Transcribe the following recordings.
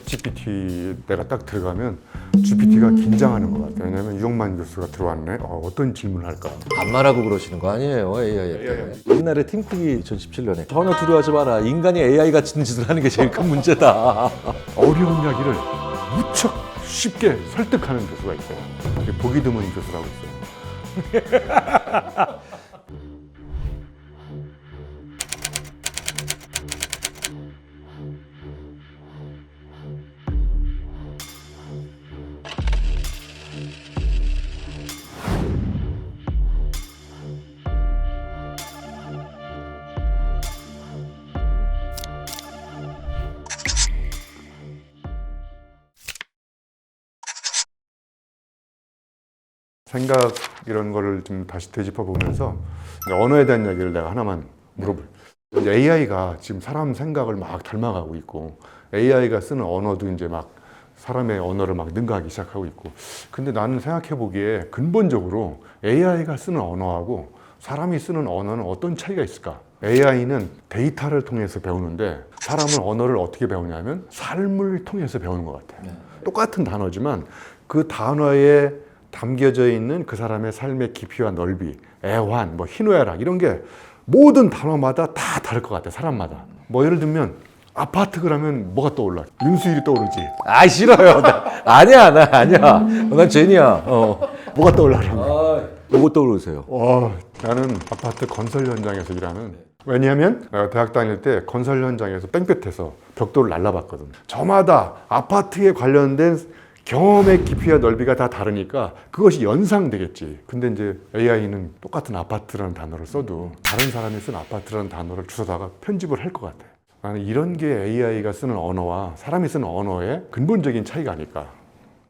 챗GPT 내가 딱 들어가면 GPT가 긴장하는 것 같아요. 왜냐하면 유영만 교수가 들어왔네. 어, 떤 질문을 할까? 반말하고 그러시는 거 아니에요 AI한테 옛날에 팀쿡이 2017년에 전혀 두려워하지 마라 인간이 AI 같은 짓을 하는 게 제일 큰 문제다 어려운 이야기를 무척 쉽게 설득하는 교수가 있어요. 보기 드문 교수라고 있어요. 생각 이런 거를 좀 다시 되짚어 보면서 언어에 대한 이야기를 내가 하나만 물어볼. 이제 AI가 지금 사람 생각을 막 닮아가고 있고 AI가 쓰는 언어도 이제 막 사람의 언어를 막 능가하기 시작하고 있고. 근데 나는 생각해 보기에 근본적으로 AI가 쓰는 언어하고 사람이 쓰는 언어는 어떤 차이가 있을까? AI는 데이터를 통해서 배우는데 사람은 언어를 어떻게 배우냐면 삶을 통해서 배우는 것 같아요. 똑같은 단어지만 그 단어에 담겨져 있는 그 사람의 삶의 깊이와 넓이, 애환, 뭐 희노애락 이런 게 모든 단어마다 다 다를 것 같아 사람마다. 뭐 예를 들면 아파트 그러면 뭐가 떠올라? 윤수일이 떠오르지. 아 싫어요 나, 아니야 나 아니야 난 제니야 어. 뭐가 떠올라? 그러면? 아, 요거 떠오르세요 와, 나는 아파트 건설 현장에서 일하는. 왜냐하면 내가 대학 다닐 때 건설 현장에서 뺑볕에서 벽돌을 날라봤거든. 저마다 아파트에 관련된 경험의 깊이와 넓이가 다 다르니까 그것이 연상되겠지. 근데 이제 AI는 똑같은 아파트라는 단어를 써도 다른 사람이 쓴 아파트라는 단어를 주워다가 편집을 할 것 같아. 나는 이런 게 AI가 쓰는 언어와 사람이 쓰는 언어의 근본적인 차이가 아닐까.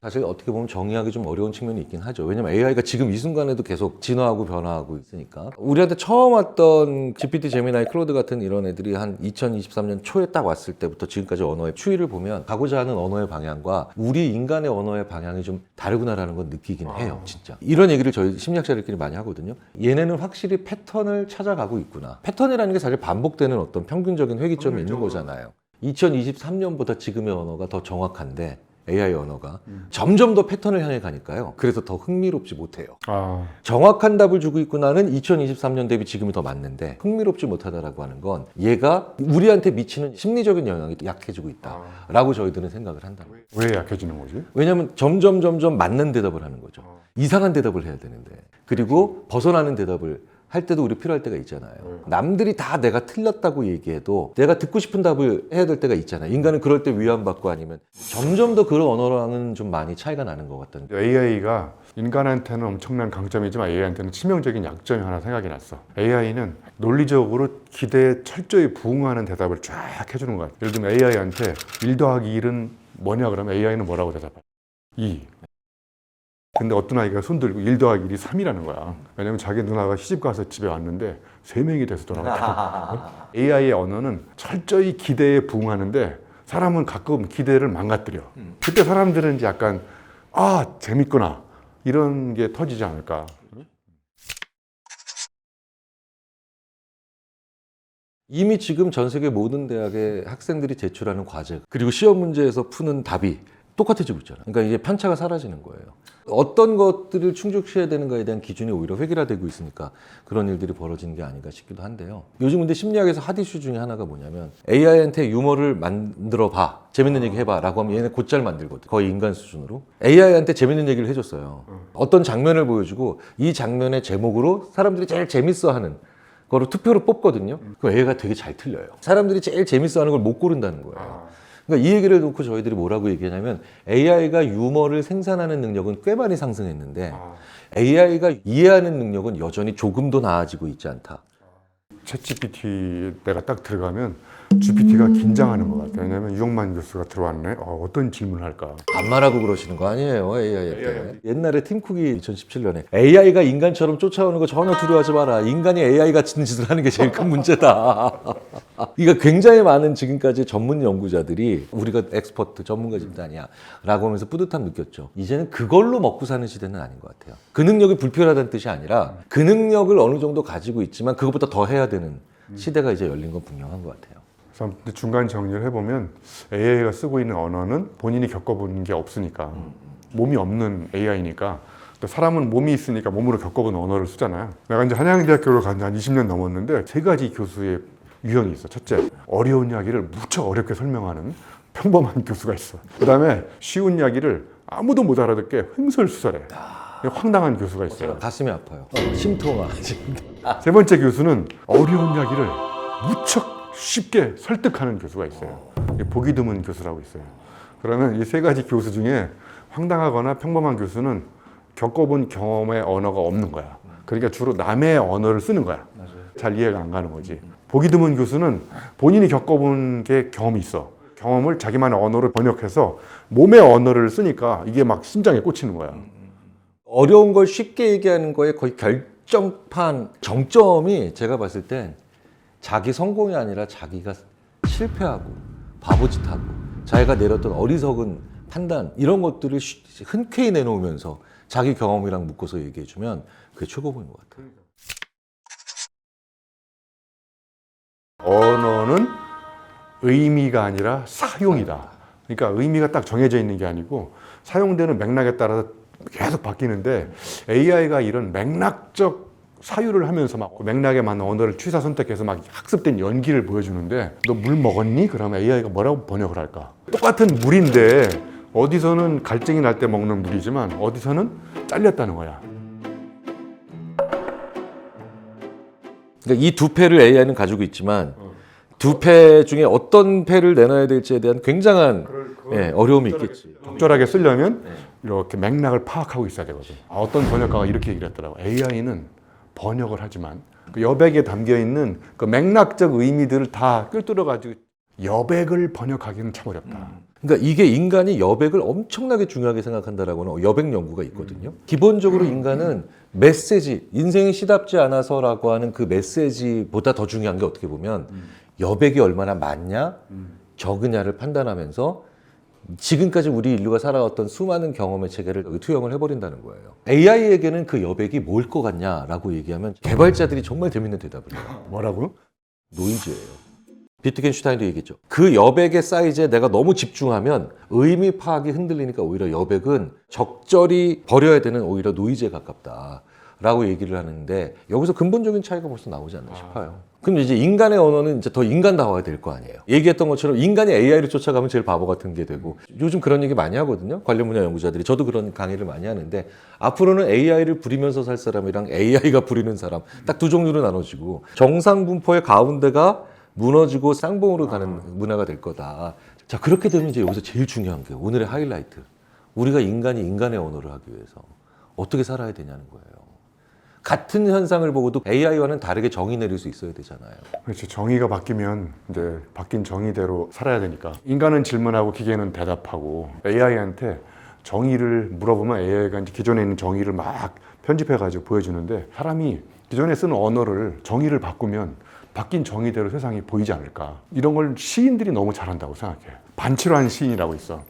사실 어떻게 보면 정의하기 좀 어려운 측면이 있긴 하죠. 왜냐면 AI가 지금 이 순간에도 계속 진화하고 변화하고 있으니까. 우리한테 처음 왔던 GPT, 제미나이, 클로드 같은 이런 애들이 한 2023년 초에 딱 왔을 때부터 지금까지 언어의 추이를 보면 가고자 하는 언어의 방향과 우리 인간의 언어의 방향이 좀 다르구나라는 건 느끼긴 해요, 진짜. 이런 얘기를 저희 심리학자들끼리 많이 하거든요. 얘네는 확실히 패턴을 찾아가고 있구나. 패턴이라는 게 사실 반복되는 어떤 평균적인 회기점이 있는 거잖아요. 2023년보다 지금의 언어가 더 정확한데 AI 언어가 점점 더 패턴을 향해 가니까요. 그래서 더 흥미롭지 못해요. 아, 정확한 답을 주고 있구나는 2023년 대비 지금이 더 맞는데 흥미롭지 못하다라고 하는 건 얘가 우리한테 미치는 심리적인 영향이 약해지고 있다라고 저희들은 생각을 한다. 왜 약해지는 거지? 왜냐하면 점점 점점 맞는 대답을 하는 거죠. 이상한 대답을 해야 되는데 그리고 벗어나는 대답을 할 때도 우리 필요할 때가 있잖아요. 남들이 다 내가 틀렸다고 얘기해도 내가 듣고 싶은 답을 해야 될 때가 있잖아요. 인간은 그럴 때 위안받고 아니면 점점 더 그런 언어랑은 좀 많이 차이가 나는 것 같다는. AI가 인간한테는 엄청난 강점이지만 AI한테는 치명적인 약점이 하나 생각이 났어. AI는 논리적으로 기대에 철저히 부응하는 대답을 쫙 해주는 거야. 예를 들면 AI한테 1 더하기 1은 뭐냐 그러면 AI는 뭐라고 대답해? 2. 근데 어떤 아이가 손 들고 1 더하기 1이 3이라는 거야. 왜냐면 자기 누나가 시집 가서 집에 왔는데 3명이 돼서 돌아갔다. AI의 언어는 철저히 기대에 부응하는데 사람은 가끔 기대를 망가뜨려. 그때 사람들은 이제 약간 아 재밌구나 이런 게 터지지 않을까. 이미 지금 전 세계 모든 대학의 학생들이 제출하는 과제 그리고 시험 문제에서 푸는 답이 똑같아지고 있잖아요. 그러니까 이제 편차가 사라지는 거예요. 어떤 것들을 충족시해야 되는가에 대한 기준이 오히려 획일화되고 있으니까 그런 일들이 벌어지는 게 아닌가 싶기도 한데요. 요즘 근데 심리학에서 핫 이슈 중에 하나가 뭐냐면 AI한테 유머를 만들어 봐. 재밌는 얘기 해봐. 라고 하면 얘네 곧잘 만들거든. 거의 인간 수준으로. AI한테 재밌는 얘기를 해줬어요. 어떤 장면을 보여주고 이 장면의 제목으로 사람들이 제일 재밌어 하는 거를 투표로 뽑거든요. 그 AI가 되게 잘 틀려요. 사람들이 제일 재밌어 하는 걸 못 고른다는 거예요. 그러니까 이 얘기를 놓고 저희들이 뭐라고 얘기하냐면 AI가 유머를 생산하는 능력은 꽤 많이 상승했는데 AI가 이해하는 능력은 여전히 조금도 나아지고 있지 않다. 챗GPT 내가 딱 들어가면 GPT가 긴장하는 것 같아요. 왜냐하면 유영만 교수가 들어왔네. 어, 어떤 질문을 할까? 반말하고 그러시는 거 아니에요, AI한테. 옛날에 팀쿡이 2017년에 AI가 인간처럼 쫓아오는 거 전혀 두려워하지 마라. 인간이 AI 같은 짓을 하는 게 제일 큰 문제다. 이거 굉장히 많은 지금까지 전문 연구자들이 우리가 엑스퍼트 전문가 집단이야 라고 하면서 뿌듯함 느꼈죠. 이제는 그걸로 먹고 사는 시대는 아닌 것 같아요. 그 능력이 불필요하다는 뜻이 아니라 그 능력을 어느 정도 가지고 있지만 그것보다 더 해야 되는 시대가 이제 열린 건 분명한 것 같아요. 그래서 중간 정리를 해보면 AI가 쓰고 있는 언어는 본인이 겪어본 게 없으니까 몸이 없는 AI니까 또 사람은 몸이 있으니까 몸으로 겪어본 언어를 쓰잖아요. 내가 이제 한양대학교를 간 지 한 20년 넘었는데 세 가지 교수의 유형이 있어. 첫째, 어려운 이야기를 무척 어렵게 설명하는 평범한 교수가 있어. 그 다음에 쉬운 이야기를 아무도 못 알아듣게 횡설수설해. 황당한 교수가 있어요. 가슴이 아파요. 어, 심통아. 지금. 세 번째 교수는 어려운 이야기를 무척 쉽게 설득하는 교수가 있어요. 보기 드문 교수라고 있어요. 그러면 이 세 가지 교수 중에 황당하거나 평범한 교수는 겪어본 경험의 언어가 없는 거야. 그러니까 주로 남의 언어를 쓰는 거야. 잘 이해가 안 가는 거지. 보기 드문 교수는 본인이 겪어본 게 경험이 있어. 경험을 자기만의 언어로 번역해서 몸의 언어를 쓰니까 이게 막 심장에 꽂히는 거야. 어려운 걸 쉽게 얘기하는 거에 거의 결정판 정점이 제가 봤을 땐 자기 성공이 아니라 자기가 실패하고 바보짓하고 자기가 내렸던 어리석은 판단 이런 것들을 쉬- 흔쾌히 내놓으면서 자기 경험이랑 묶어서 얘기해주면 그게 최고봉인 것 같아요. 언어는 의미가 아니라 사용이다. 그러니까 의미가 딱 정해져 있는 게 아니고 사용되는 맥락에 따라서 계속 바뀌는데 AI가 이런 맥락적 사유를 하면서 막 맥락에 맞는 언어를 취사 선택해서 막 학습된 연기를 보여주는데 너 물 먹었니? 그러면 AI가 뭐라고 번역을 할까? 똑같은 물인데 어디서는 갈증이 날 때 먹는 물이지만 어디서는 잘렸다는 거야. 그러니까 이두 패를 AI는 가지고 있지만 두 패 중에 어떤 패를 내놔야 될지에 대한 굉장한 예, 어려움이 있겠지. 적절하게 쓰려면 이렇게 맥락을 파악하고 있어야 되거든. 아, 어떤 번역가가 이렇게 얘기를 했더라고. AI는 번역을 하지만 그 여백에 담겨 있는 그 맥락적 의미들을 다 꿰뚫어 가지고 여백을 번역하기는 참 어렵다. 그러니까 이게 인간이 여백을 엄청나게 중요하게 생각한다라고는 여백 연구가 있거든요. 기본적으로 인간은 메시지, 인생이 시답지 않아서라고 하는 그 메시지보다 더 중요한 게 어떻게 보면 여백이 얼마나 많냐, 적으냐를 판단하면서 지금까지 우리 인류가 살아왔던 수많은 경험의 체계를 여기 투영을 해버린다는 거예요. AI에게는 그 여백이 뭘 것 같냐라고 얘기하면 개발자들이 정말 재밌는 대답을 해요. 뭐라고요? 노이즈예요. 비트겐슈타인도 얘기했죠. 그 여백의 사이즈에 내가 너무 집중하면 의미 파악이 흔들리니까 오히려 여백은 적절히 버려야 되는 오히려 노이즈에 가깝다. 라고 얘기를 하는데 여기서 근본적인 차이가 벌써 나오지 않나 싶어요. 그럼 이제 인간의 언어는 이제 더 인간다워야 될 거 아니에요. 얘기했던 것처럼 인간이 AI를 쫓아가면 제일 바보 같은 게 되고 요즘 그런 얘기 많이 하거든요. 관련 분야 연구자들이 저도 그런 강의를 많이 하는데 앞으로는 AI를 부리면서 살 사람이랑 AI가 부리는 사람 딱 두 종류로 나눠지고 정상 분포의 가운데가 무너지고 쌍봉으로 가는 문화가 될 거다. 자 그렇게 되면 이제 여기서 제일 중요한 게 오늘의 하이라이트. 우리가 인간이 인간의 언어를 하기 위해서 어떻게 살아야 되냐는 거예요. 같은 현상을 보고도 AI와는 다르게 정의 내릴 수 있어야 되잖아요. 그렇죠. 정의가 바뀌면 이제 바뀐 정의대로 살아야 되니까. 인간은 질문하고 기계는 대답하고 AI한테 정의를 물어보면 AI가 이제 기존에 있는 정의를 막 편집해가지고 보여주는데 사람이 기존에 쓰는 언어를 정의를 바꾸면 바뀐 정의대로 세상이 보이지 않을까. 이런 걸 시인들이 너무 잘한다고 생각해. 반칠환 시인이라고 있어.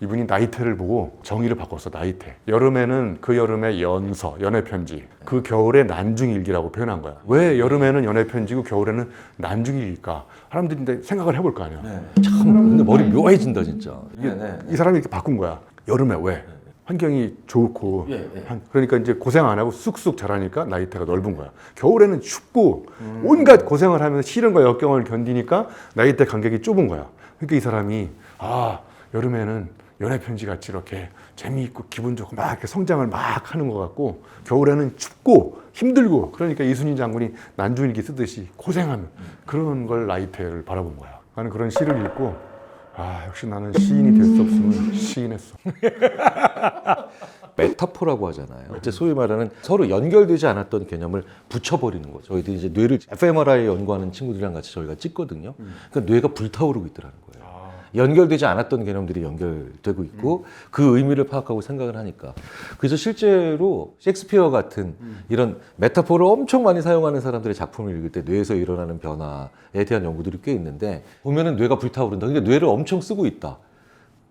이분이 나이테를 보고 정의를 바꿨어 나이테. 여름에는 그 여름의 연서 연애편지. 그 겨울에 난중일기라고 표현한 거야. 왜 여름에는 연애편지고 겨울에는 난중일기일까? 사람들이 생각을 해볼 거 아니야. 참 근데 머리 묘해진다 진짜. 이 사람이 이렇게 바꾼 거야. 여름에 왜? 환경이 좋고 한- 그러니까 이제 고생 안 하고 쑥쑥 자라니까 나이테가 넓은 거야. 겨울에는 춥고 온갖 고생을 하면서 시련과 역경을 견디니까 나이테 간격이 좁은 거야. 그러니까 이 사람이 아 여름에는 연애 편지 같이 이렇게 재미있고 기분 좋고 막 이렇게 성장을 막 하는 것 같고 겨울에는 춥고 힘들고 그러니까 이순신 장군이 난중일기 쓰듯이 고생하는 그런 걸 나이테를 바라본 거야 나는 그런 시를 읽고 아 역시 나는 시인이 될 수 없으면 시인했어 메타포라고 하잖아요. 이제 소위 말하는 서로 연결되지 않았던 개념을 붙여버리는 거죠. 저희들이 이제 뇌를 fMRI 연구하는 친구들이랑 같이 저희가 찍거든요. 그러니까 뇌가 불타오르고 있더라는 거예요. 연결되지 않았던 개념들이 연결되고 있고 그 의미를 파악하고 생각을 하니까 그래서 실제로 셰익스피어 같은 이런 메타포를 엄청 많이 사용하는 사람들의 작품을 읽을 때 뇌에서 일어나는 변화에 대한 연구들이 꽤 있는데 보면은 뇌가 불타오른다. 근데 뇌를 엄청 쓰고 있다.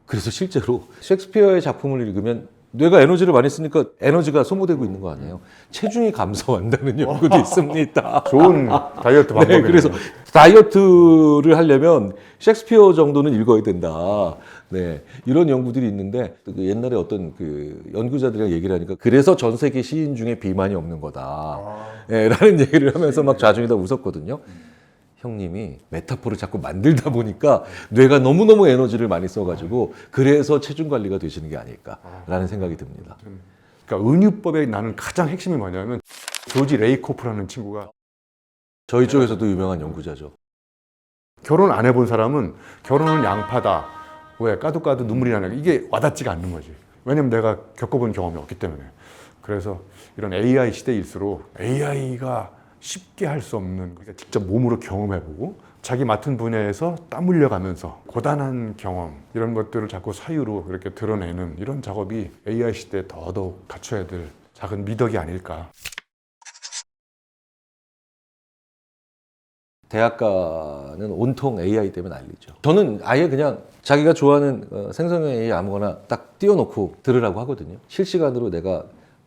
그래서 실제로 셰익스피어의 작품을 읽으면 뇌가 에너지를 많이 쓰니까 에너지가 소모되고 있는 거 아니에요? 체중이 감소한다는 연구도 있습니다. 좋은 다이어트 방법이 네, 그래서 다이어트를 하려면 셰익스피어 정도는 읽어야 된다. 네, 이런 연구들이 있는데 그 옛날에 어떤 그 연구자들이랑 얘기를 하니까 그래서 전 세계 시인 중에 비만이 없는 거다. 네, 라는 얘기를 하면서 막 자중이다 웃었거든요. 형님이 메타포를 자꾸 만들다 보니까 뇌가 너무너무 에너지를 많이 써가지고 그래서 체중 관리가 되시는 게 아닐까라는 생각이 듭니다. 그러니까 은유법의 나는 가장 핵심이 뭐냐면 조지 레이코프라는 친구가 저희 쪽에서도 유명한 연구자죠. 결혼 안 해본 사람은 결혼은 양파다. 왜 까도 까도 눈물이 나냐. 이게 와닿지가 않는 거지. 왜냐면 내가 겪어본 경험이 없기 때문에. 그래서 이런 AI 시대일수록 AI가 쉽게 할 수 없는 그러니까 직접 몸으로 경험해보고 자기 맡은 분야에서 땀 흘려가면서 고단한 경험 이런 것들을 자꾸 사유로 이렇게 드러내는 이런 작업이 AI 시대에 더더욱 갖춰야 될 작은 미덕이 아닐까. 대학가는 온통 AI 때문에 난리죠. 저는 아예 그냥 자기가 좋아하는 어, 생성형 AI 아무거나 딱 띄워놓고 들으라고 하거든요. 실시간으로 내가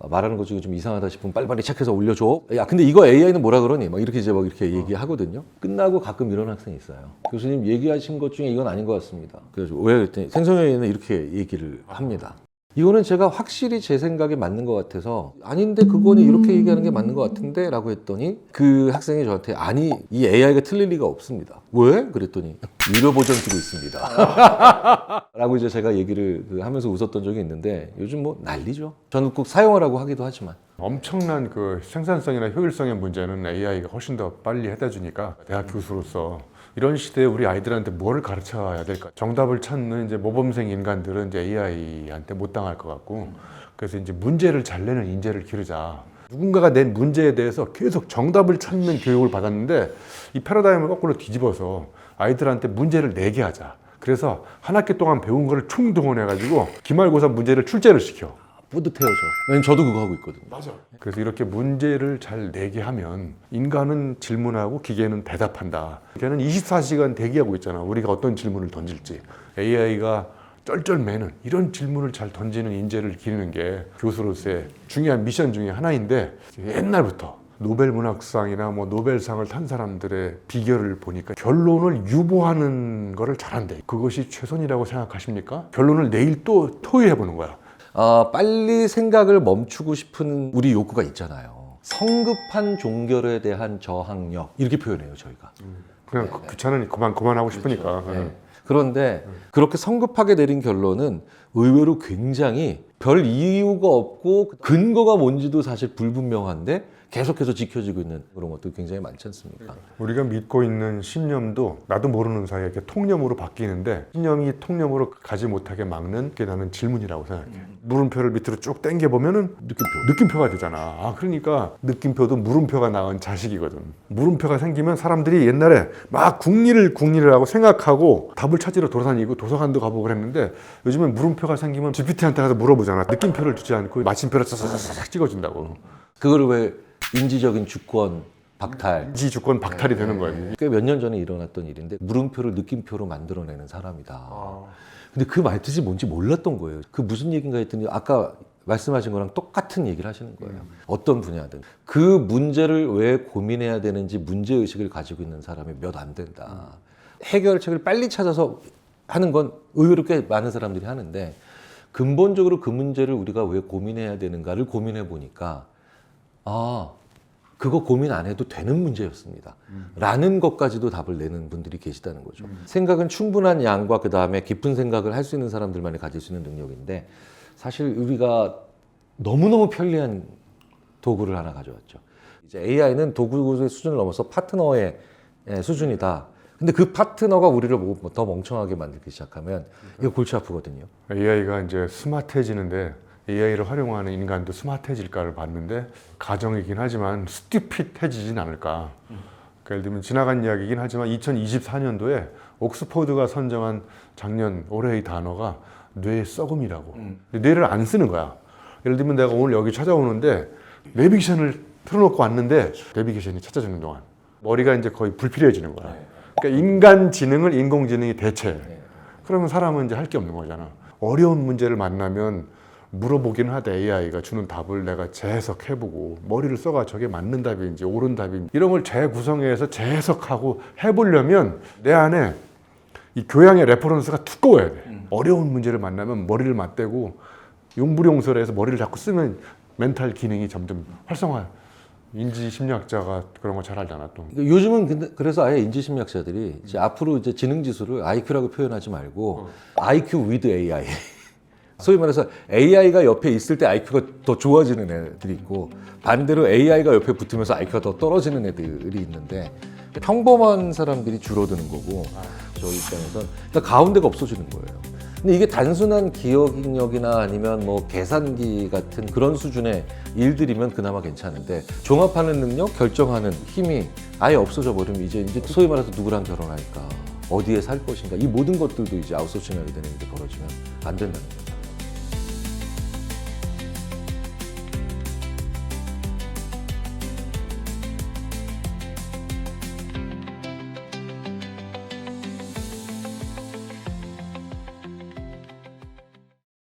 말하는 것 중에 좀 이상하다 싶으면 빨리빨리 체크해서 올려줘. 야, 근데 이거 AI는 뭐라 그러니? 막 이렇게 이제 막 이렇게 얘기하거든요. 끝나고 가끔 이런 학생이 있어요. 교수님 얘기하신 것 중에 이건 아닌 것 같습니다. 그래서 왜 그랬더니 생성형 AI는 이렇게 얘기를 합니다. 이거는 제가 확실히 제 생각에 맞는 것 같아서 아닌데 그거는 이렇게 얘기하는 게 맞는 것 같은데 라고 했더니 그 학생이 저한테 아니 이 AI가 틀릴 리가 없습니다. 왜? 그랬더니 유료 버전 쓰고 있습니다. 라고 이제 제가 얘기를 그 하면서 웃었던 적이 있는데 요즘 뭐 난리죠. 저는 꼭 사용하라고 하기도 하지만. 엄청난 그 생산성이나 효율성의 문제는 AI가 훨씬 더 빨리 해다 주니까 대학 교수로서 이런 시대에 우리 아이들한테 뭐를 가르쳐야 될까? 정답을 찾는 이제 모범생 인간들은 이제 AI한테 못 당할 것 같고 그래서 이제 문제를 잘 내는 인재를 기르자. 누군가가 낸 문제에 대해서 계속 정답을 찾는 교육을 받았는데 이 패러다임을 거꾸로 뒤집어서 아이들한테 문제를 내게 하자. 그래서 한 학기 동안 배운 거를 총동원해가지고 기말고사 문제를 출제를 시켜. 뿌듯해요 저 왜냐면 저도 그거 하고 있거든요 맞아. 그래서 이렇게 문제를 잘 내게 하면 인간은 질문하고 기계는 대답한다. 걔는 24시간 대기하고 있잖아. 우리가 어떤 질문을 던질지. AI가 쩔쩔매는 이런 질문을 잘 던지는 인재를 기르는 게 교수로서의 중요한 미션 중에 하나인데 옛날부터 노벨 문학상이나 뭐 노벨상을 탄 사람들의 비결을 보니까 결론을 유보하는 거를 잘한대. 그것이 최선이라고 생각하십니까? 결론을 내일 또 토의해 보는 거야. 아, 빨리 생각을 멈추고 싶은 우리 욕구가 있잖아요 성급한 종결에 대한 저항력 이렇게 표현해요 저희가 그냥 그 귀찮으니 그만 그만하고 싶으니까. 네. 그런데 그렇게 성급하게 내린 결론은 의외로 굉장히 별 이유가 없고 근거가 뭔지도 사실 불분명한데 계속해서 지켜지고 있는 그런 것도 굉장히 많지 않습니까? 우리가 믿고 있는 신념도 나도 모르는 사이에 이렇게 통념으로 바뀌는데 신념이 통념으로 가지 못하게 막는 게 나는 질문이라고 생각해. 물음표를 밑으로 쭉 당겨 보면은 느낌표. 느낌표가 되잖아. 아 그러니까 느낌표도 물음표가 낳은 자식이거든. 물음표가 생기면 사람들이 옛날에 막 국리를 국리를 하고 생각하고 답을 찾으러 돌아다니고 도서관도 가보고 그랬는데 요즘엔 물음표가 생기면 GPT한테 가서 물어보잖아. 느낌표를 주지 않고 마침표를 싹싹싹 찍어준다고. 그거를 왜 인지적인 주권 박탈 지 주권 박탈이 되는 거야. 꽤몇 년 전에 일어났던 일인데 물음표를 느낌표로 만들어내는 사람이다. 근데 그 말뜻이 뭔지 몰랐던 거예요. 그 무슨 얘기인가 했더니 아까 말씀하신 거랑 똑같은 얘기를 하시는 거예요. 어떤 분야든 그 문제를 왜 고민해야 되는지 문제 의식을 가지고 있는 사람이 몇 안 된다. 해결책을 빨리 찾아서 하는 건 의외로 꽤 많은 사람들이 하는데 근본적으로 그 문제를 우리가 왜 고민해야 되는가를 고민해 보니까 아 그거 고민 안 해도 되는 문제였습니다. 라는 것까지도 답을 내는 분들이 계시다는 거죠. 생각은 충분한 양과 그 다음에 깊은 생각을 할 수 있는 사람들만이 가질 수 있는 능력인데 사실 우리가 너무너무 편리한 도구를 하나 가져왔죠. 이제 AI는 도구의 수준을 넘어서 파트너의 예, 수준이다. 근데 그 파트너가 우리를 보고 더 멍청하게 만들기 시작하면 이거 골치 아프거든요. AI가 이제 스마트해지는데 AI를 활용하는 인간도 스마트해질까를 봤는데 가정이긴 하지만 스튜핏해지진 않을까. 그러니까 예를 들면 지나간 이야기이긴 하지만 2024년도에 옥스퍼드가 선정한 작년 올해의 단어가 뇌 썩음이라고. 뇌를 안 쓰는 거야. 예를 들면 내가 오늘 여기 찾아오는데 내비게이션을 틀어놓고 왔는데 내비게이션이 찾아주는 동안 머리가 이제 거의 불필요해지는 거야. 그러니까 인간 지능을 인공지능이 대체. 그러면 사람은 이제 할 게 없는 거잖아. 어려운 문제를 만나면 물어보긴 하되 AI가 주는 답을 내가 재해석해보고 머리를 써가 저게 맞는 답인지 옳은 답인지 이런 걸 재구성해서 재해석하고 해보려면 내 안에 이 교양의 레퍼런스가 두꺼워야 돼. 어려운 문제를 만나면 머리를 맞대고 용불용설해서 머리를 자꾸 쓰면 멘탈 기능이 점점 활성화. 인지 심리학자가 그런 거 잘 알잖아 또. 요즘은 근데 그래서 아예 인지 심리학자들이 이제 앞으로 이제 지능 지수를 IQ라고 표현하지 말고 IQ with AI. 소위 말해서 AI가 옆에 있을 때 IQ가 더 좋아지는 애들이 있고 반대로 AI가 옆에 붙으면서 IQ가 더 떨어지는 애들이 있는데 평범한 사람들이 줄어드는 거고 저 입장에선 그러니까 가운데가 없어지는 거예요. 근데 이게 단순한 기억력이나 아니면 뭐 계산기 같은 그런 수준의 일들이면 그나마 괜찮은데 종합하는 능력, 결정하는 힘이 아예 없어져 버리면 이제 이제 소위 말해서 누구랑 결혼할까, 어디에 살 것인가 이 모든 것들도 이제 아웃소싱하게 되는 일이 벌어지면 안 된다는 거예요.